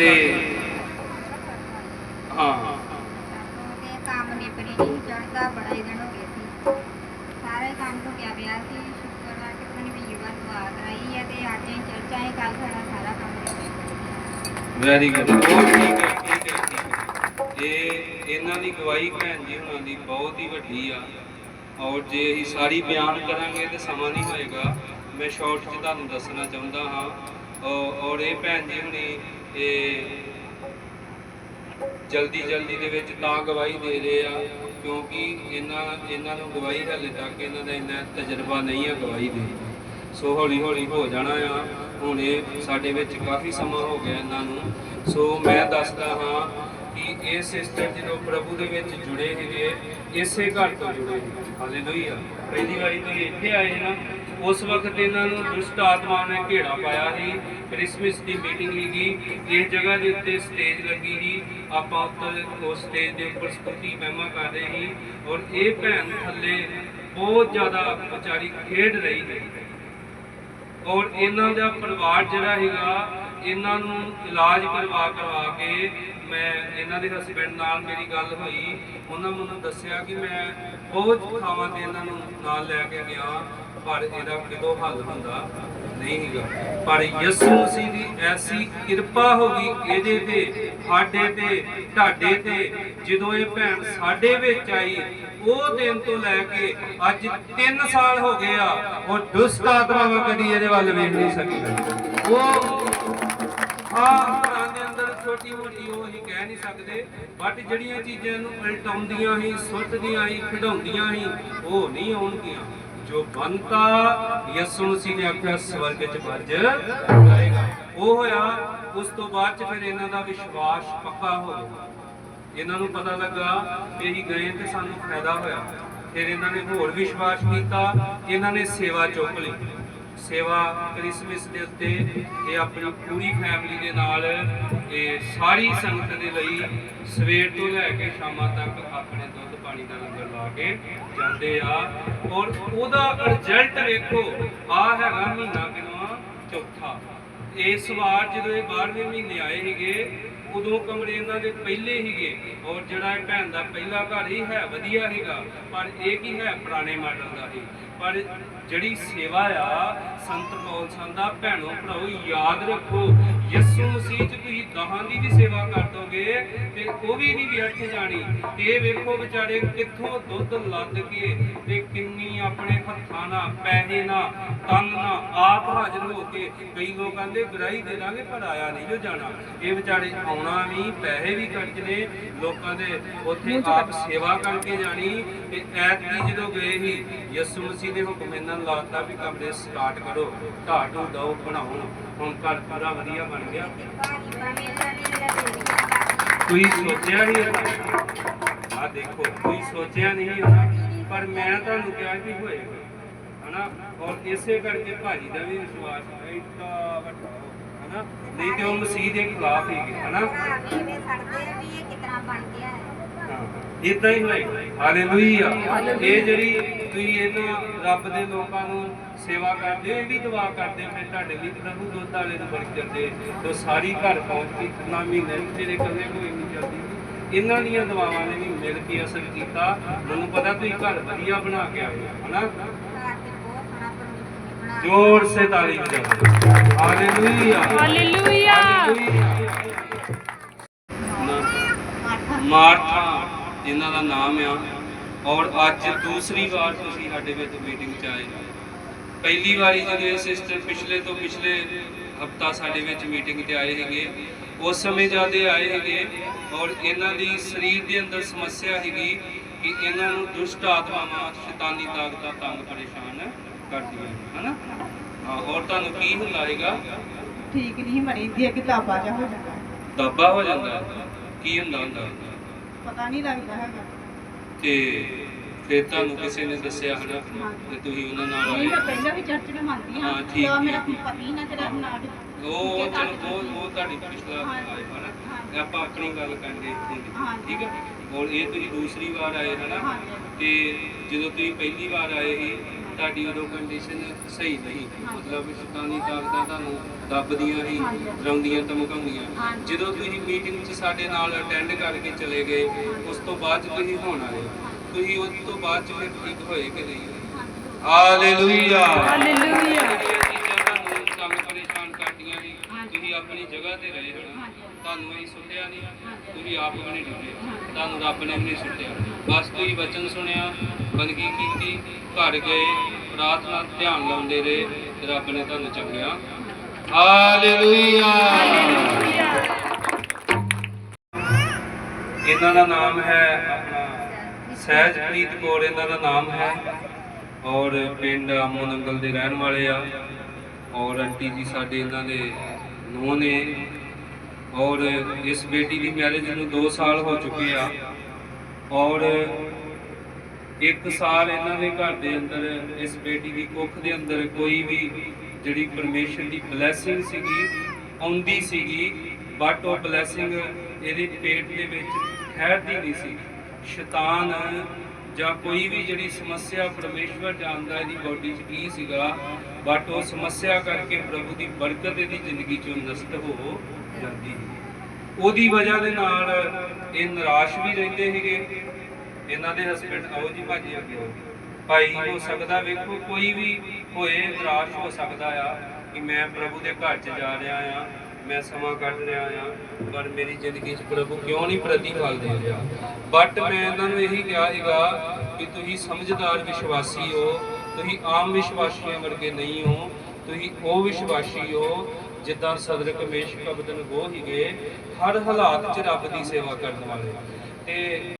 ਤੇ ਹਾਂ। ਤੇ ਕੰਮ ਨਿਪਰੇ ਨਹੀਂ ਚੜਦਾ ਬੜਾ ਹੀ ਦਿਨ ਹੋ ਗਏ ਸੀ। ਸਾਰੇ ਕੰਮ ਤੋਂ ਗਿਆ ਪਿਆ ਸੀ ਸ਼ੁਕਰਵਾਰ ਕਿ ਪਤਾ ਨਹੀਂ ਵੀਰਵਾਰ ਦੁਆ ਕਰਾਈ ਹੈ ਤੇ ਅੱਜ ਅਸੀਂ ਚਰਚ ਆਏ ਕੱਲ ਸਾਡਾ ਸਾਰਾ ਕੰਮ ਨਿਪਟ ਵੈਰੀ ਗੁੱਡ ਬਹੁਤ ਠੀਕ ਹੈ ਠੀਕ ਹੈ ਠੀਕ ਹੈ ਇਹ ਇਹਨਾਂ ਦੀ ਗਵਾਹੀ ਭੈਣ ਜੀ ਹੁਣਾਂ ਦੀ ਬਹੁਤ ਹੀ ਵੱਡੀ ਆ। ਔਰ ਜੇ ਅਸੀਂ ਸਾਰੀ ਬਿਆਨ ਕਰਾਂਗੇ ਤੇ ਸਮਾਂ ਨਹੀਂ ਹੋਏਗਾ। ਮੈਂ ਸ਼ਾਰਟ 'ਚ ਤੁਹਾਨੂੰ ਦੱਸਣਾ ਚਾਹੁੰਦਾ ਹਾਂ। ਔਰ ਇਹ ਭੈਣ ਜੀ ਹੁਣੀ ਇਹ ਜਲਦੀ ਜਲਦੀ ਦੇ ਵਿੱਚ ਤਾਂ ਗਵਾਹੀ ਦੇ ਰਹੇ ਆ, ਕਿਉਂਕਿ ਇਹਨਾਂ ਇਹਨਾਂ ਨੂੰ ਗਵਾਹੀ ਹਾਲੇ ਤੱਕ ਇਹਨਾਂ ਦਾ ਇੰਨਾ ਤਜਰਬਾ ਨਹੀਂ ਆ ਗਵਾਹੀ ਦੇ। ਸੋ ਹੌਲੀ ਹੌਲੀ ਹੋ ਜਾਣਾ ਆ। ਹੁਣ ਇਹ ਸਾਡੇ ਵਿੱਚ ਕਾਫੀ ਸਮਾਂ ਹੋ ਗਿਆ ਇਹਨਾਂ ਨੂੰ। ਸੋ ਮੈਂ ਦੱਸਦਾ ਹਾਂ ਕਿ ਇਹ ਸਿਸਟਰ ਜਦੋਂ ਪ੍ਰਭੂ ਦੇ ਵਿੱਚ ਜੁੜੇ ਹੈਗੇ ਇਸੇ ਘਰ ਤੋਂ ਜੁੜੇ ਹਾਲੇਲੂਇਆ ਪਹਿਲੀ ਵਾਰੀ ਤੁਸੀਂ ਇੱਥੇ ਆਏ ਨਾ, ਉਸ ਵਕਤ ਇਹਨਾਂ ਨੂੰ ਦੁਸ਼ਟ ਆਤਮਾ ਨੇ ਘੇਰਾ ਪਾਇਆ ਸੀ ਕ੍ਰਿਸਮਸ ਦੀ ਮੀਟਿੰਗ ਸੀਗੀ ਇਸ ਜਗ੍ਹਾ ਦੇ ਉੱਤੇ ਸਟੇਜ ਲੱਗੀ ਸੀ। ਆਪਾਂ ਉੱਤੇ ਉਸ ਸਟੇਜ ਦੇ ਉੱਪਰ ਸਤੁਤੀ ਮਹਿਮਾ ਕਰ ਰਹੇ ਸੀ ਔਰ ਇਹ ਭੈਣ ਥੱਲੇ ਬਹੁਤ ਜ਼ਿਆਦਾ ਵਿਚਾਰੀ ਖੇਡ ਰਹੀ ਹੈ ਔਰ ਇਹਨਾਂ ਦਾ ਪਰਿਵਾਰ ਜਿਹੜਾ ਹੈਗਾ, ਇਹਨਾਂ ਨੂੰ ਇਲਾਜ ਕਰਵਾ ਕਰਵਾ ਕੇ ਮੈਂ ਇਹਨਾਂ ਦੇ ਹਸਬੰਡ ਨਾਲ ਮੇਰੀ ਗੱਲ ਹੋਈ, ਉਹਨਾਂ ਮੈਨੂੰ ਦੱਸਿਆ ਕਿ ਮੈਂ ਬਹੁਤ ਥਾਵਾਂ ਤੇ ਇਹਨਾਂ ਨੂੰ ਨਾਲ ਲੈ ਕੇ ਗਿਆ, ਪਰ ਇਹਦਾ ਕਿਦੋਂ ਹੱਲ ਹੁੰਦਾ ਨਹੀਂ ਹੈਗਾ ਪਰ ਯਿਸੂ ਮਸੀਹ ਦੀ ਐਸੀ ਕਿਰਪਾ ਹੋ ਗਈ ਇਹਦੇ ਤੇ, ਸਾਡੇ ਤੇ ਢਾਡੇ ਤੇ, ਜਦੋਂ ਇਹ ਭੈਣ ਸਾਡੇ ਵਿੱਚ ਆਈ, ਉਹ ਦਿਨ ਤੋਂ ਲੈ ਕੇ ਅੱਜ 3 ਸਾਲ ਹੋ ਗਏ ਆ, ਉਹ ਦੁਸ਼ਟ ਆਤਮਾਵਾਂ ਕਦੀ ਇਹਦੇ ਵੱਲ ਵੇਖ ਨਹੀਂ ਸਕੀ ਉਹ ਆ ਦੇ ਛੋਟੀ ਮੋਟੀ ਉਹ ਹੀ ਕਹਿ ਨਹੀਂ ਸਕਦੇ ਬਟ ਜਿਹੜੀਆਂ ਚੀਜ਼ਾਂ ਨੂੰ ਉਲਟਾਉਂਦੀਆਂ ਹੀ ਸੁੱਟਦੀਆਂ ਹੀ ਖਿਡਾਉਂਦੀਆਂ ਹੀ ਉਹ ਨਹੀਂ ਆਉਣਗੀਆਂ। ਜੋ ਬੰਤਾ ਯਿਸੂ ਮਸੀਹ ਨੇ ਆਖਿਆ, ਸਵਰਗ ਚ ਵੱਜ ਜਾਏਗਾ। ਉਹ ਹੋਇਆ, ਉਸ ਤੋਂ ਬਾਅਦ ਚ ਫਿਰ ਇਹਨਾਂ ਦਾ ਵਿਸ਼ਵਾਸ ਪੱਕਾ ਹੋ ਗਿਆ। ਇਹਨਾਂ ਨੂੰ ਪਤਾ ਲੱਗਾ ਕਿ ਅਸੀਂ ਗਏ ਤੇ ਸਾਨੂੰ ਫਾਇਦਾ ਹੋਇਆ। ਫਿਰ ਇਹਨਾਂ ਨੇ ਹੋਰ ਵਿਸ਼ਵਾਸ ਕੀਤਾ, ਇਹਨਾਂ ਨੇ ਸੇਵਾ ਚੁੱਕ ਲਈ। ਸੇਵਾ ਕ੍ਰਿਸਮਸ ਦੇ ਉੱਤੇ ਇਹ ਆਪਣੀ ਪੂਰੀ ਫੈਮਿਲੀ ਦੇ ਨਾਲ ਇਹ ਸਾਰੀ ਸੰਗਤ ਦੇ ਲਈ ਸਵੇਰ ਤੋਂ ਲੈ ਕੇ ਸ਼ਾਮਾਂ ਤੱਕ ਆਪਣੇ ਦੁੱਧ ਪਾਣੀ ਦਾ ਲੰਗਰ ਲਾ ਕੇ ਜਾਂਦੇ ਆ। ਔਰ ਉਹਦਾ ਰਿਜ਼ਲਟ ਵੇਖੋ, ਆ ਹੈਗਾ ਮਹੀਨਾ ਕਿਨਵਾ ਚੌਥਾ। ਇਸ ਵਾਰ ਜਦੋਂ ਇਹ 12ਵੇਂ ਮਹੀਨੇ ਆਏ ਸੀਗੇ ਉਦੋਂ ਕਮਰੇ ਇਹਨਾਂ ਦੇ ਪਹਿਲੇ ਸੀਗੇ। ਔਰ ਜਿਹੜਾ ਇਹ ਭੈਣ ਦਾ ਪਹਿਲਾ ਘਰ ਹੀ ਹੈ ਵਧੀਆ ਹੈਗਾ ਪਰ ਇਹ ਕੀ ਹੈ, ਪੁਰਾਣੇ ਮਾਡਲ ਦਾ ਹੀ ਪਰ ਜਿਹੜੀ ਸੇਵਾ ਆ, ਸੰਤ ਪੌਲ ਸੰਤ ਦਾ ਭੈਣੋ ਭਰਾਓ, ਯਾਦ ਰੱਖੋ, ਯਿਸੂ ਮਸੀਹ ਚ ਤੁਸੀਂ ਦਹਾਂ ਦੀ ਵੀ ਸੇਵਾ ਕਰ ਦੋਗੇ ਤੇ ਉਹ ਵੀ ਨਹੀਂ ਵਿਅਰਥ ਜਾਣੀ। ਤੇ ਇਹ ਵੇਖੋ ਵਿਚਾਰੇ ਕਿੱਥੋਂ ਦੁੱਧ ਲੱਦ ਕੇ ਤੇ ਕਿੰਨੀ ਆਪਣੇ ਹੱਥਾਂ ਨਾਲ ਪੈਸੇ ਨਾਲ ਤਨ ਨਾਲ ਆਪ ਹਾਜ਼ਰ ਹੋ ਕੇ ਕਈ ਲੋਕ ਕਹਿੰਦੇ ਗਰਾਈ ਦੇ ਦਾਂਗੇ ਪਰ ਆਇਆ ਨਹੀਂ ਜੋ ਜਾਣਾ। ਇਹ ਵਿਚਾਰੇ ਆਉਣਾ ਵੀ ਪੈਸੇ ਵੀ ਖਰਚਣੇ ਲੋਕਾਂ ਦੇ ਉੱਥੇ ਆਪ ਸੇਵਾ ਕਰਕੇ ਜਾਣੀ। ਤੇ ਐਤਕੀ ਜਦੋਂ ਗਏ ਸੀ ਯਿਸੂ ਮਸੀਹ ਨੇ ਹੁਕਮ ਇਹਨਾਂ ਨੂੰ ਲਾਤਾ ਵੀ ਕਮਰੇ ਸਟਾਰਟ ਕਰੋ ਢਾਟੂ ਦੋ ਬਣਾਉਣ। ਹੁਣ ਘਰ ਪੂਰਾ ਵਧੀਆ ਬਣ ਗਿਆ। ਕੋਈ ਸੋਚਿਆ ਨਹੀਂ ਆ ਦੇਖੋ, ਕੋਈ ਸੋਚਿਆ ਨਹੀਂ ਪਰ ਮੈਂ ਤੁਹਾਨੂੰ ਕਿਹਾ ਕਿ ਹੋਏਗਾ। ਹਨਾ? ਔਰ ਇਸੇ ਕਰਕੇ ਭਾਜੀ ਦਾ ਵੀ ਵਿਸ਼ਵਾਸ ਐਡਾ ਵੱਡਾ ਹਨਾ? ਨਹੀਂ ਤੇ ਉਹ ਮਸੀਹ ਦੇ ਖਿਲਾਫ ਹੀ ਹਨਾ? ਇਹ ਸੜਦੇ ਵੀ ਇਹ ਕਿਤਨਾ ਬਣ ਗਿਆ ਹੈ। ਇਦਾਂ ਹੀ ਹੋਏਗਾ ਹਾਲੇਲੂਇਆ ਇਹ ਜਿਹੜੀ ਤੁਸੀਂ ਇਹਨਾਂ ਰੱਬ ਦੇ ਲੋਕਾਂ ਨੂੰ ਸੇਵਾ ਕਰਦੇ ਹੋ ਇਹ ਵੀ ਦੁਆ ਕਰਦੇ ਹੋ ਫਿਰ ਤੁਹਾਡੇ ਲਈ ਪ੍ਰਭੂ ਦੁੱਧ ਵਾਲੇ ਨੂੰ ਬਰਕਤ ਦੇ ਤੇ ਸਾਰੀ ਘਰ ਪਹੁੰਚ ਕੇ ਕਿੰਨਾ ਮਹੀਨੇ ਨੂੰ ਤੇਰੇ ਕਦੇ ਕੋਈ ਨਹੀਂ ਚੱਲਦੀ ਇਹਨਾਂ ਦੀਆਂ ਦੁਆਵਾਂ ਨੇ ਵੀ ਮਿਲ ਕੇ ਅਸਰ ਕੀਤਾ ਮੈਨੂੰ ਪਤਾ ਤੁਸੀਂ ਘਰ ਵਧੀਆ ਬਣਾ ਕੇ ਆਏ ਹੋ, ਹਨਾ ਘਰ ਤੇ ਬਹੁਤ ਸੋਹਣਾ ਪਰਮੇਸ਼ਰ ਨੇ ਬਣਾ जोर से ताली बजाओ हालेलुया ਹਾਲੇਲੂਇਆ ਮਾਰਥਾ ਜਿਨ੍ਹਾਂ ਦਾ ਨਾਮ ਆ। ਔਰ ਅੱਜ ਦੂਸਰੀ ਵਾਰ ਤੁਸੀਂ ਸਾਡੇ ਵਿੱਚ ਮੀਟਿੰਗ 'ਚ ਆਏ। ਪਹਿਲੀ ਵਾਰੀ ਜਦੋਂ ਇਹ ਸਿਸਟਰ ਪਿਛਲੇ ਤੋਂ ਪਿਛਲੇ ਹਫਤਾ ਸਾਡੇ ਵਿੱਚ ਮੀਟਿੰਗ ਤੇ ਆਏ ਹੈਗੇ ਉਸ ਸਮੇਂ ਜਦ ਆਏ ਹੈਗੇ ਔਰ ਇਹਨਾਂ ਦੀ ਸਰੀਰ ਦੇ ਅੰਦਰ ਸਮੱਸਿਆ ਹੈਗੀ ਕਿ ਇਹਨਾਂ ਨੂੰ ਦੁਸ਼ਟ ਆਤਮਾਵਾਂ ਸ਼ੈਤਾਨੀ ਤਾਕਤਾਂ ਤੰਗ ਪਰੇਸ਼ਾਨ ਕਰਦੀਆਂ ਹਨ? ਔਰ ਤੁਹਾਨੂੰ ਕੀ ਹੁੰਦਾ ਹੈਗਾ ਠੀਕ ਨਹੀਂ ਬਣੀ ਦੀ ਇੱਕ ਦਾਬਾ ਜਿਹਾ ਹੋ ਜਾਂਦਾ। ਦਾਬਾ ਹੋ ਜਾਂਦਾ। ਕੀ ਹੁੰਦਾ ਹੁੰਦਾ? ਪਤਾ ਨਹੀਂ ਲੱਗਦਾ ਹੈਗਾ ਤੇ ਫਿਰ ਤੁਹਾਨੂੰ ਕਿਸੇ ਨੇ ਦੱਸਿਆ ਹਨਾ ਤੇ ਤੁਸੀਂ ਉਹਨਾਂ ਨਾਲ ਨਹੀਂ ਮੈਂ ਆਏ ਪਹਿਲਾਂ ਵੀ ਚਰਚ ਦੇ ਮੰਨਦੀ ਹਾਂ ਹਾਂ, ਠੀਕ, ਤਾਂ ਮੇਰਾ ਠੀਕ। ਪਤੀ ਨਾ ਜਿਹੜਾ ਨਾ ਉਹ ਚਲੋ ਉਹ ਉਹ ਤੁਹਾਡੀ ਪਿਛਲਾ ਆਏ ਹਨਾ ਹਾਂ। ਤੇ ਆਪਾਂ ਆਪਣੀ ਗੱਲ ਕਰਦੇ ਹਾਂ। ਠੀਕ ਹੈ ਔਰ ਇਹ ਤੁਸੀਂ ਦੂਸਰੀ ਵਾਰ ਆਏ ਹਨਾ। ਤੇ ਜਦੋਂ ਤੁਸੀਂ ਪਹਿਲੀ ਵਾਰ ਆਏ ਸੀ ਤੁਹਾਡੀ ਉਦੋਂ ਕੰਡੀਸ਼ਨ ਸਹੀ ਨਹੀਂ ਮਤਲਬ ਸ਼ੈਤਾਨੀ ਤਾਕਤਾਂ ਤੁਹਾਨੂੰ ਦੱਬਦੀਆਂ ਹੀ ਡਰਾਉਂਦੀਆਂ ਧਮਕਾਉਂਦੀਆਂ। ਜਦੋਂ ਤੁਸੀਂ ਮੀਟਿੰਗ 'ਚ ਸਾਡੇ ਨਾਲ ਅਟੈਂਡ ਕਰਕੇ ਚਲੇ ਗਏ ਉਸ ਤੋਂ ਬਾਅਦ ਤੁਸੀਂ ਹੋਣ ਵਾਲੇ ਤੁਸੀਂ ਉਸ ਤੋਂ ਬਾਅਦ ਫਿਰ ਠੀਕ ਹੋਏ ਕਿ ਨਹੀਂ? ਹਾਲੇਲੂਇਆ ਹਾਲੇਲੂਇਆ ਤੰਗ ਪਰੇਸ਼ਾਨ ਕਰਦੀਆਂ ਨੇ ਤੁਸੀਂ ਆਪਣੀ ਜਗ੍ਹਾ ਤੇ ਰਹੇ ਹੋ। ਤੁਹਾਨੂੰ ਇਹ ਸੁੱਟਿਆ ਨਹੀਂ। ਤੁਸੀਂ ਆਪ ਵੀ ਨਹੀਂ ਡੁੱਬੇ। ਤੁਹਾਨੂੰ ਰੱਬ ਨੇ ਵੀ ਨਹੀਂ ਸੁੱਟਿਆ। ਬਸ ਤੁਸੀਂ ਵਚਨ ਸੁਣਿਆ ਬੰਦਗੀ ਕੀਤੀ ਘਰ ਗਏ ਪ੍ਰਾਰਥਨਾ ਧਿਆਨ ਲਾਉਂਦੇ ਰਹੇ ਰੱਬ ਨੇ ਤੁਹਾਨੂੰ ਚੰਗਿਆ ਹਾਲੇਲੂਇਆ। ਇਹਨਾਂ ਦਾ ਨਾਮ ਹੈ ਆਪਣਾ ਸਹਿਜਪ੍ਰੀਤ ਕੌਰ ਇਹਨਾਂ ਦਾ ਨਾਮ ਹੈ। ਔਰ ਪਿੰਡ ਆਮੋ ਨੰਗਲ ਦੇ ਰਹਿਣ ਵਾਲੇ ਆ। ਔਰ ਆਂਟੀ ਜੀ ਸਾਡੇ ਇਹਨਾਂ ਦੇ ਨੂੰਹ ਨੇ ਔਰ ਇਸ ਬੇਟੀ ਦੀ ਮੈਰਿਜ ਨੂੰ 2 ਸਾਲ ਹੋ ਚੁੱਕੇ ਆ ਔਰ ਇੱਕ ਸਾਲ ਇਹਨਾਂ ਦੇ ਘਰ ਦੇ ਅੰਦਰ ਇਸ ਬੇਟੀ ਦੀ ਕੁੱਖ ਦੇ ਅੰਦਰ ਕੋਈ ਵੀ ਜਿਹੜੀ ਪਰਮੇਸ਼ਰ ਦੀ ਬਲੇਸਿੰਗ ਸੀਗੀ ਆਉਂਦੀ ਸੀਗੀ ਬਟ ਉਹ ਬਲੇਸਿੰਗ ਇਹਦੇ ਪੇਟ ਦੇ ਵਿੱਚ ਠਹਿਰਦੀ ਨਹੀਂ ਸੀ ਸ਼ੈਤਾਨ ਜਾਂ ਕੋਈ ਵੀ ਜਿਹੜੀ ਸਮੱਸਿਆ ਪਰਮੇਸ਼ਵਰ ਜਾਣਦਾ ਇਹਦੀ ਬੋਡੀ 'ਚ ਕੀ ਸੀਗਾ ਬਟ ਉਹ ਸਮੱਸਿਆ ਕਰਕੇ ਪ੍ਰਭੂ ਦੀ ਬਰਕਤ ਇਹਦੀ ਜ਼ਿੰਦਗੀ 'ਚੋਂ ਨਸ਼ਟ ਹੋ ਜਾਂਦੀ ਉਹਦੀ ਵਜ੍ਹਾ ਦੇ ਨਾਲ ਇਹ ਨਿਰਾਸ਼ ਵੀ ਰਹਿੰਦੇ ਸੀਗੇ। ਇਹਨਾਂ ਦੇ ਹਸਬੰਡ ਆਓ ਜੀ ਭਾਜੀ ਅੱਗੇ ਭਾਈ, ਹੋ ਸਕਦਾ ਵੇਖੋ, ਕੋਈ ਵੀ ਹੋਏ, ਨਿਰਾਸ਼ ਹੋ ਸਕਦਾ ਆ ਕਿ ਮੈਂ ਪ੍ਰਭੂ ਦੇ ਘਰ 'ਚ ਜਾ ਰਿਹਾ ਆ, ਮੈਂ ਸਮਾਂ ਕੱਢ ਰਿਹਾ ਆ, ਪਰ ਮੇਰੀ ਜ਼ਿੰਦਗੀ 'ਚ ਪ੍ਰਭੂ ਕਿਉਂ ਨਹੀਂ ਪ੍ਰਤੀਫਲ ਦੇ ਰਿਹਾ? ਬਟ ਮੈਂ ਇਹਨਾਂ ਨੂੰ ਇਹੀ ਕਿਹਾ ਸੀਗਾ ਕਿ ਤੁਸੀਂ ਸਮਝਦਾਰ ਵਿਸ਼ਵਾਸੀ ਹੋ ਤੁਸੀਂ ਆਮ ਵਿਸ਼ਵਾਸੀਆਂ ਵਰਗੇ ਨਹੀਂ ਹੋ, ਤੁਸੀਂ ਉਹ ਵਿਸ਼ਵਾਸੀ ਹੋ ਜਿੱਦਾਂ ਸਦਰ ਕਮੇਸ਼ ਕਬਦਨ ਹੋ ਹੀਗੇ ਹਰ ਹਾਲਾਤ 'ਚ ਰੱਬ ਦੀ ਸੇਵਾ ਕਰਨ ਵਾਲੇ। ਤੇ